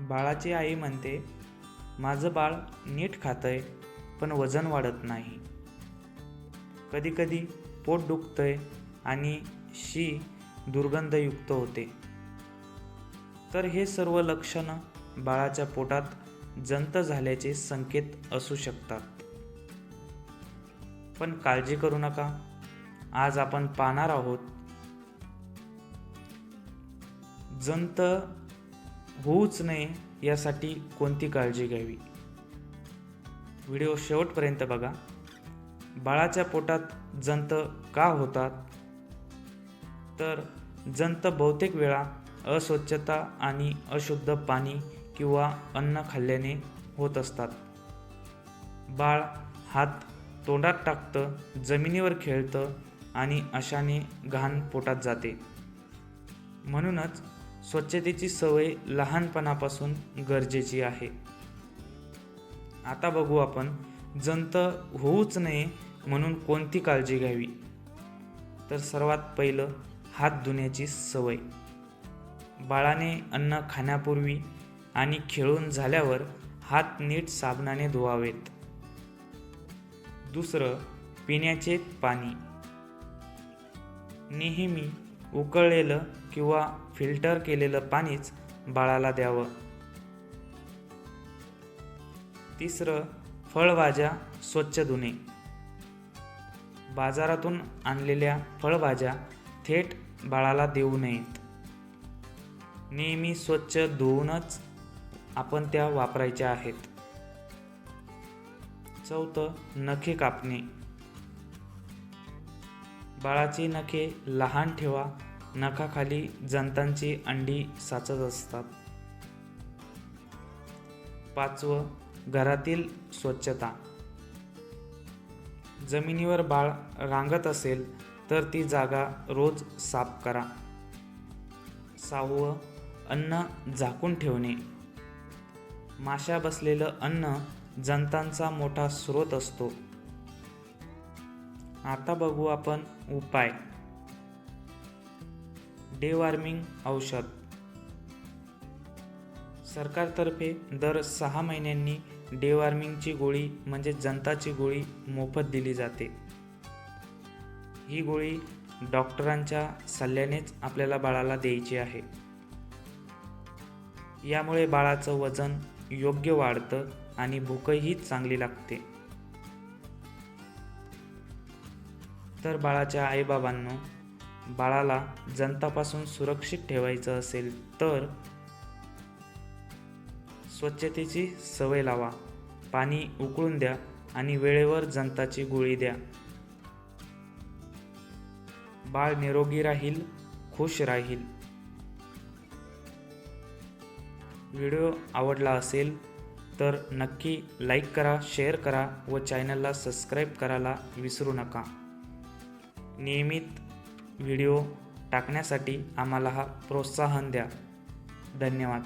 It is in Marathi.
बाळाची आई म्हणते माझं बाळ नीट खातंय पण वजन वाढत नाही. कधीकधी पोट दुखतंय आणि शी दुर्गंधयुक्त होते. तर हे सर्व लक्षणं बाळाच्या पोटात जंत झाल्याचे संकेत असू शकतात. पण काळजी करू नका. आज आपण पाहणार आहोत जंत होऊच नये यासाठी कोणती काळजी घ्यावी? व्हिडिओ शेवटपर्यंत बघा. बाळाच्या पोटात जंत का होतात? तर जंत बहुतेक वेळा अस्वच्छता आणि अशुद्ध पाणी किंवा अन्न खाल्ल्याने होत असतात. बाळ हात तोंडात टाकतं जमिनीवर खेळतं आणि अशाने घाण पोटात जाते. म्हणूनच स्वच्छतेची सवय लहानपणापासून गरजेची आहे. आता बघू आपण जंत होऊच नये म्हणून कोणती काळजी घ्यावी? तर सर्वात पहिलं हात धुण्याची सवय. बाळाने अन्न खाण्यापूर्वी आणि खेळून झाल्यावर हात नीट साबणाने धुवावेत. दुसरं पिण्याचे पाणी. नेहमी उकळलेलं किंवा फिल्टर केलेलं पाणीच बाळाला द्यावं. तिसरं फळभाज्या स्वच्छ धुणे. बाजारातून आणलेल्या फळभाज्या थेट बाळाला देऊ नयेत. नेहमी स्वच्छ धुवूनच आपण त्या वापरायच्या आहेत. चौथं नखे कापणे. बाळाची नखे लहान ठेवा नखाखाली जंतांची अंडी साचत असतात. पाचवं घरातील स्वच्छता. जमिनीवर बाळ रांगत असेल तर ती जागा रोज साफ करा. सहावं अन्न झाकून ठेवणे. माशा बसलेलं अन्न जंतांचा मोठा स्रोत असतो. आता बघू आपण उपाय. डे वॉर्मिंग औषध. सरकारतर्फे दर सहा महिन्यांनी डे वॉर्मिंगची गोळी म्हणजे जनताची गोळी मोफत दिली जाते. ही गोळी डॉक्टरांच्या सल्ल्यानेच आपल्याला बाळाला द्यायची आहे. यामुळे बाळाचं वजन योग्य वाढतं आणि भूकही चांगली लागते. तर बाळाच्या आईबाबांनो बाळाला जंतापासून सुरक्षित ठेवायचं असेल तर स्वच्छतेची सवय लावा. पाणी उकळून द्या आणि वेळेवर जंताची गोळी द्या. बाळ निरोगी राहील खुश राहील. व्हिडिओ आवडला असेल तर नक्की लाईक करा शेअर करा व चॅनलला सबस्क्राईब करायला विसरू नका. नियमित व्हिडिओ टाकण्यासाठी आम्हाला हा प्रोत्साहन द्या. धन्यवाद.